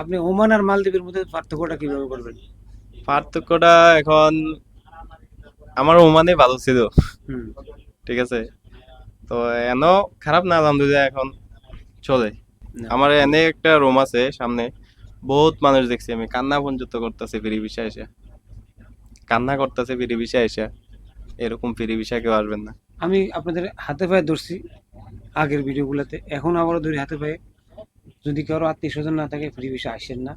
আপনি ওমান আর মালদ্বীপের মধ্যে পার্থক্যটা কীভাবে করবেন পার্থক্যটা এখন আমার ওমানে ভালো ছিল। ঠিক আছে? তো এন খারাপ না আলহামদুলিল্লাহ এখন চলে। আমার এনে একটা রুম আছে সামনে। বহুত মানুষ দেখছি আমি। কান্না পর্যন্ত করতেছে ফিরি ভিসা এসে। কান্না করতেছে ফিরি ভিসা এসে। এরকম ফিরি ভিসা কেউ আসবেন না। আমি আপনাদের হাতে পায়ে ধরছি আগের ভিডিওগুলোতে এখন আবারও ধরি হাতে পায়ে। যদি কারও আত্মীয় স্বজন না থাকে ফ্রি বিষয় আসেন না।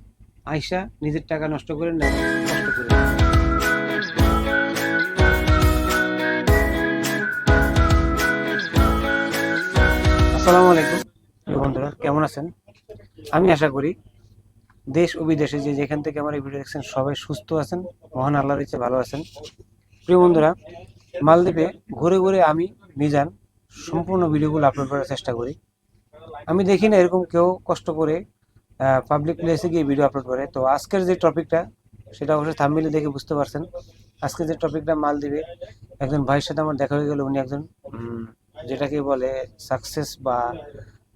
আইসা নিজের টাকা নষ্ট করেন না কষ্ট করে আসসালামু আলাইকুম। বন্ধুরা কেমন আছেন? আমি আশা করি দেশ ও বিদেশে যে যেখান থেকে আমার এই ভিডিও দেখছেন সবাই সুস্থ আছেন মহান আল্লাহর ইচ্ছে ভালো আছেন। প্রিয় বন্ধুরা মালদ্বীপে ঘুরে ঘুরে আমি মিজান সম্পূর্ণ ভিডিওগুলো আপলোড করার চেষ্টা করি। আমি দেখি না এরকম কেউ কষ্ট করে পাবলিক প্লেসে গিয়ে ভিডিও আপলোড করে। তো আজকের যে টপিকটা সেটা অবশ্যই থাম্বিলে দেখে বুঝতে পারছেন। আজকে যে টপিকটা মাল দিবে একজন ভাইয়ের সাথে আমার দেখা হয়ে গেল উনি একজন যেটাকে বলে সাকসেস বা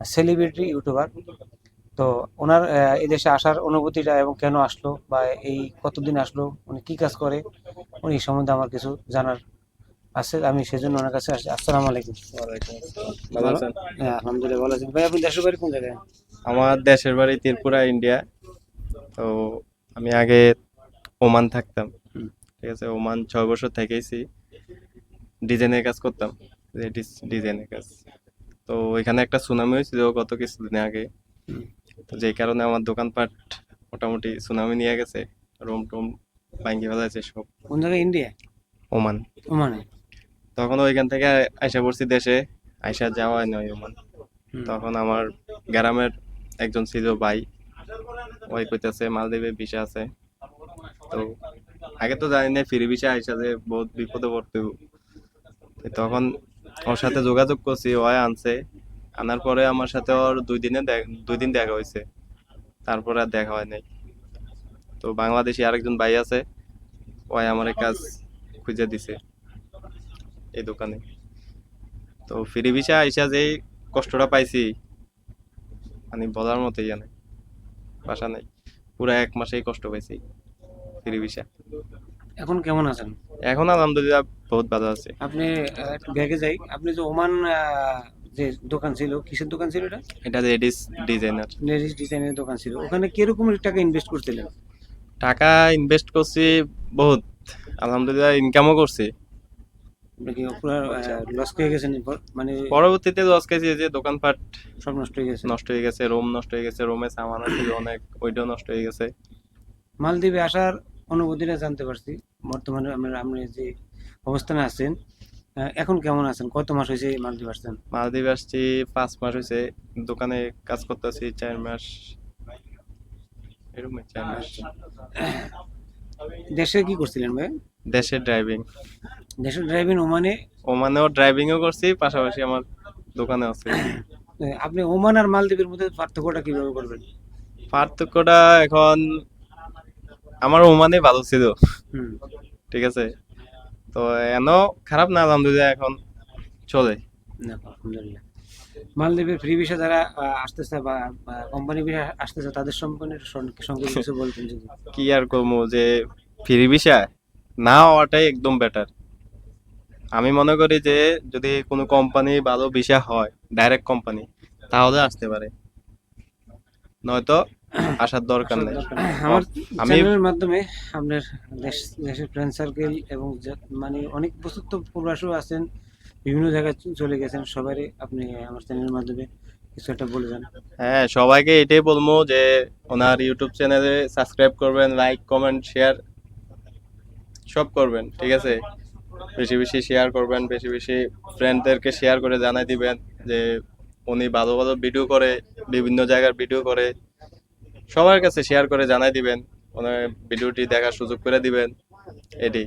সেলিব্রিটি ইউটিউবার তো ওনার আহ, এই দেশে আসার অনুভূতিটা এবং কেন আসলো বা এই কতদিন আসলো উনি কি কাজ করে উনি সম্বন্ধে আমার কিছু জানার আছে আমি সেজন্য ওনার কাছে আসছি আসসালামু আলাইকুম। ভালো? আছেন? হ্যাঁ আলহামদুলিল্লাহ ভালো আছেন ভাই আপনি দেশের বাড়ি কোন জায়গায়? আমার দেশের বাড়ি ত্রিপুরা ইন্ডিয়া। তো আমি আগে ওমান থাকতাম। ঠিক আছে ওমান ছয় বছর থেকেইছি। ডিজাইনের কাজ করতাম ডিজাইনের কাজ। তো ওইখানে একটা সুনামি হয়েছিল গত কিছুদিন আগে। তো যেই কারণে আমার দোকানপাট মোটামুটি সুনামি নিয়ে গেছে। রুম টুম ভাঙ্গি ফেলাইছে সব। কোন জায়গায়? ইন্ডিয়া? ওমান। ওমানে? তখন ওইখান থেকে আইসা পড়ছি দেশে আইসা যাওয়া নয় ওমান। তখন আমার গ্রামের একজন ছিল ভাই ওই কইতাছে মালদ্বীপে ভিসা আছে। তো আগে তো জানি না ফ্রি ভিসা আইসা যে বহুত বিপদে পড়তে তখন ওর সাথে যোগাযোগ করছি ওই আনছে। আনার পরে আমার সাথে ওর দুই দিনে দুই দিন দেখা হয়েছে তারপরে আর দেখা হয় নাই। তো বাংলাদেশি আরেকজন ভাই আছে ওই আমার কাজ খুঁজে দিছে। এই দোকানে। তো ফ্রি ভিসা আইসা যেই কষ্টটা পাইছি মানে বলার মতোই জানে। বাসা নাই পুরো এক মাসেই কষ্ট পাইছি ফ্রি ভিসা। এখন কেমন আছেন? এখন আলহামদুলিল্লাহ বহুত ভালো আছে। আপনি একটু ব্যাগে যাই। আপনি যে ওমান যে দোকান ছিল কিসের দোকান ছিল এটা? এটা লেডিস ডিজাইনার। লেডিস ডিজাইনের দোকান ছিল। ওখানে কীরকম টাকা ইনভেস্ট করছিলেন? টাকা ইনভেস্ট করছি বহুত। আলহামদুলিল্লাহ ইনকামও করছি। আপনি কি পুরো লস খেয়ে গেছেন মানে পরবর্তীতে লস খাইছি যে দোকানপাট সব নষ্ট হয়ে গেছে। নষ্ট হয়ে গেছে রুম নষ্ট হয়ে গেছে রুমে সামান ছিল অনেক ওইটাও নষ্ট হয়ে গেছে। মালদ্বীপে আসার অনুভূতিটা জানতে পারছি। বর্তমানে আমরা আপনি যে অবস্থানে আছেন এখন কেমন আছেন? কত মাস হয়েছে মালদ্বীপ আসছেন? মালদ্বীপ আসছি পাঁচ মাস হয়েছে। দোকানে কাজ করতেছি চার মাস। এরকম চার মাস। দেশে কি করছিলেন ভাই? দেশে ড্রাইভিং দেশের ড্রাইভিং ওমানে? ওমানেও ড্রাইভিংও করছি পাশাপাশি আমার দোকানে আছে। আপনি ওমান আর মালদ্বীপের মধ্যে পার্থক্যটা কীভাবে করবেন? পার্থক্যটা এখন আমার ওমানে ভালো ছিল। ঠিক আছে? তো এন খারাপ না আলহামদুলিল্লাহ এখন চলে। আলহামদুলিল্লাহ। মালদ্বীপের ফ্রি ভিসা যারা আসতেছে বা কোম্পানি ভিসা আসতেছে তাদের সম্পর্কে সঙ্গে কিছু বলতেন কি আর করব যে ফ্রি ভিসা না হওয়াটাই একদম বেটার আমি মনে করি যে যদি কোনো কোম্পানি ভালো ভিসা হয় ডাইরেক্ট কোম্পানি তাহলে আসতে পারে। নয়তো আসার দরকার নেই। আমার আমি- চ্যানেলের মাধ্যমে আপনার দেশ দেশের ফ্রেন্ড সার্কেল এবং মানে অনেক বছর তো প্রবাসও আছেন বিভিন্ন জায়গায় চলে গেছেন সবারই আপনি আমার চ্যানেলের মাধ্যমে কিছু একটা বলে যান। হ্যাঁ সবাইকে এটাই বলব যে ওনার ইউটিউব চ্যানেলে সাবস্ক্রাইব করবেন লাইক কমেন্ট শেয়ার সব করবেন ঠিক আছে? বেশি বেশি শেয়ার করবেন বেশি বেশি ফ্রেন্ডদেরকে শেয়ার করে জানাই দিবেন যে উনি ভালো ভালো ভিডিও করে বিভিন্ন জায়গার ভিডিও করে সবার কাছে শেয়ার করে জানাই দিবেন। ওনার ভিডিওটি দেখার সুযোগ করে দিবেন। এটি।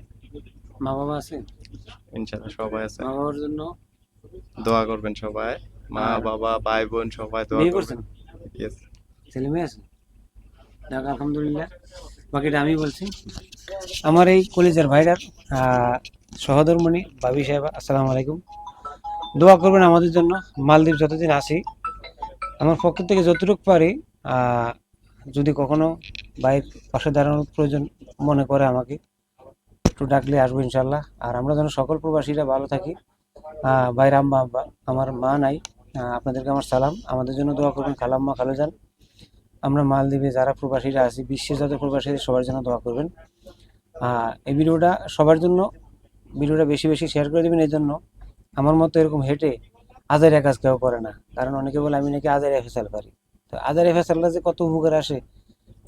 মা বাবা আছে ইনশাল্লাহ সবাই আছে। মা বাবার জন্য দোয়া করবেন সবাই। মা বাবা ভাই বোন সবাই দোয়া করবেন। Yes. ছেলে মেয়ে আছে? যাক আলহামদুলিল্লাহ। বাকিটা আমি বলছি। আমার এই কলেজের ভাইরার আহ, সহধর্মণি ভাবি সাহেব আসসালামু আলাইকুম। দোয়া করবেন আমাদের জন্য মালদ্বীপ যতদিন আসি আমার পক্ষ থেকে যতটুকু পারি যদি কখনো বাইক পাশে দাঁড়ানোর প্রয়োজন মনে করে আমাকে একটু ডাকলে আসব ইনশাল্লাহ আর আমরা যেন সকল প্রবাসীরা ভালো থাকি। আহ, বাইরে আম্মা আব্বা আমার মা নাই আপনাদেরকে আমার সালাম। আমাদের জন্য দোয়া করবেন খালাম্মা খালো যান আমরা মালদ্বীপে যারা প্রবাসীরা আছি বিশ্বের যত প্রবাসী সবার জন্য দোয়া করবেন। এই ভিডিওটা সবার জন্য ভিডিওটা বেশি বেশি শেয়ার করে দেবেন এই জন্য আমার মতো এরকম হেঁটে আজারে কাজ কেউ করে না। কারণ অনেকে বলে আমি নাকি আজারে ফেসাল পারি। তো আজারে ফেসালটা যে কত উপকার আসে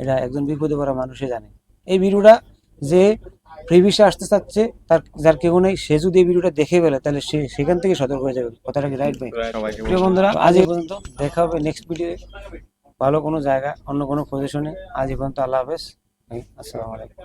এটা একজন বিপদে পড়া মানুষই জানে। এই ভিডিওটা যে প্রিভিসে আসতে চাচ্ছে তার যার কেউ নেই সে যদি এই ভিডিওটা দেখে ফেলে তাহলে সে সেখান থেকে সতর্ক হয়ে যাবে। কথাটা কি রাইট ভাই? প্রিয় বন্ধুরা আজ এই পর্যন্ত দেখা হবে নেক্সট ভিডিও ভালো কোনো জায়গা অন্য কোনো পজিশনে আজ এই পর্যন্ত আল্লাহ হাফেজ। আসসালামু আলাইকুম।